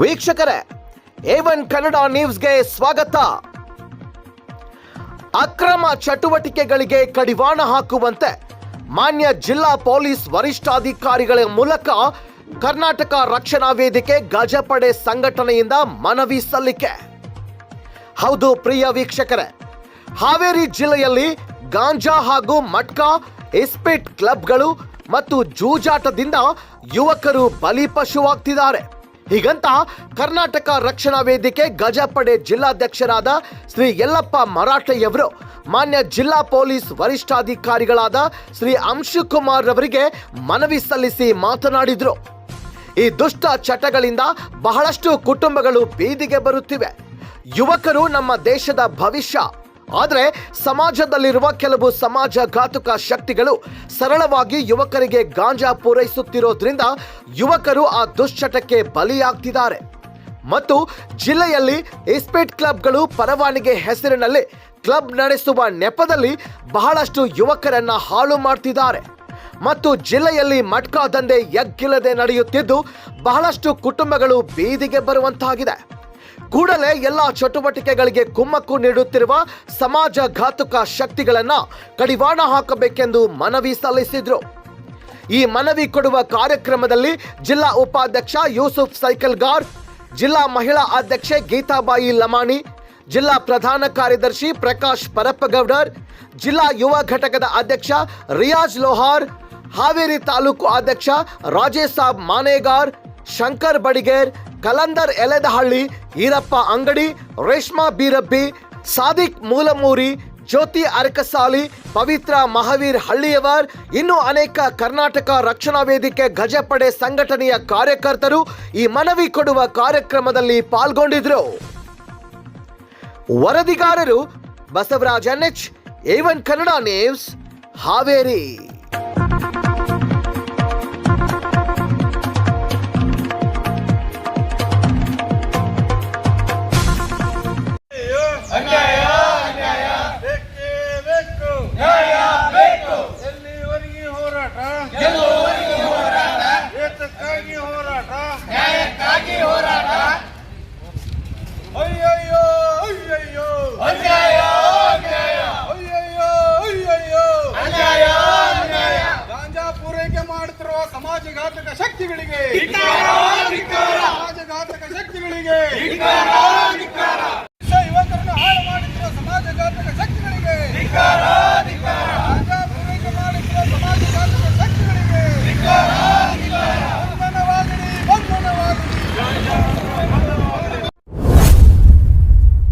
ವೀಕ್ಷಕರೇ ಏವನ್ ಕನ್ನಡ ನ್ಯೂಸ್ಗೆ ಸ್ವಾಗತ. ಅಕ್ರಮ ಚಟುವಟಿಕೆಗಳಿಗೆ ಕಡಿವಾಣ ಹಾಕುವಂತೆ ಮಾನ್ಯ ಜಿಲ್ಲಾ ಪೊಲೀಸ್ ವರಿಷ್ಠಾಧಿಕಾರಿಗಳ ಮೂಲಕ ಕರ್ನಾಟಕ ರಕ್ಷಣಾ ವೇದಿಕೆ ಗಜಪಡೆ ಸಂಘಟನೆಯಿಂದ ಮನವಿ ಸಲ್ಲಿಕೆ. ಹೌದು ಪ್ರಿಯ ವೀಕ್ಷಕರೇ, ಹಾವೇರಿ ಜಿಲ್ಲೆಯಲ್ಲಿ ಗಾಂಜಾ ಹಾಗೂ ಮಟ್ಕಾ, ಎಸ್ಪೇಟ್ ಕ್ಲಬ್ಗಳು ಮತ್ತು ಜೂಜಾಟದಿಂದ ಯುವಕರು ಬಲಿಪಶುವಾಗ್ತಿದ್ದಾರೆ ಹೀಗಂತ ಕರ್ನಾಟಕ ರಕ್ಷಣಾ ವೇದಿಕೆ ಗಜಪಡೆ ಜಿಲ್ಲಾಧ್ಯಕ್ಷರಾದ ಶ್ರೀ ಯಲ್ಲಪ್ಪ ಮರಾಠೆಯವರು ಮಾನ್ಯ ಜಿಲ್ಲಾ ಪೊಲೀಸ್ ವರಿಷ್ಠಾಧಿಕಾರಿಗಳಾದ ಶ್ರೀ ಅಂಶುಕುಮಾರ್ ಅವರಿಗೆ ಮನವಿ ಸಲ್ಲಿಸಿ ಮಾತನಾಡಿದರು. ಈ ದುಷ್ಟ ಚಟಗಳಿಂದ ಬಹಳಷ್ಟು ಕುಟುಂಬಗಳು ಬೀದಿಗೆ ಬರುತ್ತಿವೆ. ಯುವಕರು ನಮ್ಮ ದೇಶದ ಭವಿಷ್ಯ ಆದರೆ ಸಮಾಜದಲ್ಲಿರುವ ಕೆಲವು ಸಮಾಜ ಘಾತುಕ ಶಕ್ತಿಗಳು ಸರಳವಾಗಿ ಯುವಕರಿಗೆ ಗಾಂಜಾ ಪೂರೈಸುತ್ತಿರೋದ್ರಿಂದ ಯುವಕರು ಆ ದುಶ್ಚಟಕ್ಕೆ ಬಲಿಯಾಗ್ತಿದ್ದಾರೆ. ಮತ್ತು ಜಿಲ್ಲೆಯಲ್ಲಿ ಎಸ್ಪೇಟ್ ಕ್ಲಬ್ಗಳು ಪರವಾನಿಗೆ ಹೆಸರಿನಲ್ಲಿ ಕ್ಲಬ್ ನಡೆಸುವ ನೆಪದಲ್ಲಿ ಬಹಳಷ್ಟು ಯುವಕರನ್ನ ಹಾಳು ಮಾಡ್ತಿದ್ದಾರೆ. ಮತ್ತು ಜಿಲ್ಲೆಯಲ್ಲಿ ಮಟ್ಕಾ ದಂಧೆ ಎಗ್ಗಿಲ್ಲದೆ ನಡೆಯುತ್ತಿದ್ದು ಬಹಳಷ್ಟು ಕುಟುಂಬಗಳು ಬೀದಿಗೆ ಬರುವಂತಾಗಿದೆ. ಕೂಡಲೇ ಎಲ್ಲ ಚಟುವಟಿಕೆಗಳಿಗೆ ಕುಮ್ಮಕ್ಕು ನೀಡುತ್ತಿರುವ ಸಮಾಜ ಘಾತುಕ ಶಕ್ತಿಗಳನ್ನ ಕಡಿವಾಣ ಹಾಕಬೇಕೆಂದು ಮನವಿ ಸಲ್ಲಿಸಿದ್ರು. ಈ ಮನವಿ ಕೊಡುವ ಕಾರ್ಯಕ್ರಮದಲ್ಲಿ ಜಿಲ್ಲಾ ಉಪಾಧ್ಯಕ್ಷ ಯೂಸುಫ್ ಸೈಕಲ್ಗಾರ್ ಜಿಲ್ಲಾ ಮಹಿಳಾ ಅಧ್ಯಕ್ಷೆ ಗೀತಾಬಾಯಿ ಲಮಾಣಿ, ಜಿಲ್ಲಾ ಪ್ರಧಾನ ಕಾರ್ಯದರ್ಶಿ ಪ್ರಕಾಶ್ ಪರಪ್ಪಗೌಡರ್, ಜಿಲ್ಲಾ ಯುವ ಘಟಕದ ಅಧ್ಯಕ್ಷ ರಿಯಾಜ್ ಲೋಹಾರ್, ಹಾವೇರಿ ತಾಲೂಕು ಅಧ್ಯಕ್ಷ ರಾಜೇಶ್ ಸಾಬ್ ಮಾನೇಗಾರ್, ಶಂಕರ್ ಬಡಿಗೇರ್ ಕಲಂದರ್ ಎಲೆದಹಳ್ಳಿ, ಈರಪ್ಪ ಅಂಗಡಿ, ರೇಷ್ಮಾ ಬೀರಬ್ಬಿ, ಸಾದಿಕ್ ಮೂಲಮೂರಿ, ಜ್ಯೋತಿ ಅರಕಸಾಲಿ, ಪವಿತ್ರ ಮಹಾವೀರ್ ಹಳ್ಳಿಯವರ್, ಇನ್ನು ಅನೇಕ ಕರ್ನಾಟಕ ರಕ್ಷಣಾ ವೇದಿಕೆ ಗಜಪಡೆ ಸಂಘಟನೆಯ ಕಾರ್ಯಕರ್ತರು ಈ ಮನವಿ ಕೊಡುವ ಕಾರ್ಯಕ್ರಮದಲ್ಲಿ ಪಾಲ್ಗೊಂಡಿದ್ರು. ವರದಿಗಾರರು Basavaraj NH A one Kannada news, Haveri. ಹೋರಾಟ. ನ್ಯಾಯಕ್ಕಾಗಿ ಹೋರಾಟ. ಅಯ್ಯಯ್ಯೋ ಅಯ್ಯಯ್ಯೋ. ಅನ್ಯಾಯ ಅನ್ಯಾಯ. ಅಯ್ಯಯ್ಯೋ ಅಯ್ಯಯ್ಯೋ. ಅನ್ಯಾಯ ಅನ್ಯಾಯ. ಗಾಂಜಾ ಪೂರೈಕೆ ಮಾಡುತ್ತಿರುವ ಸಮಾಜಘಾತಕ ಶಕ್ತಿಗಳಿಗೆ ಸಮಾಜಘಾತಕ ಶಕ್ತಿಗಳಿಗೆ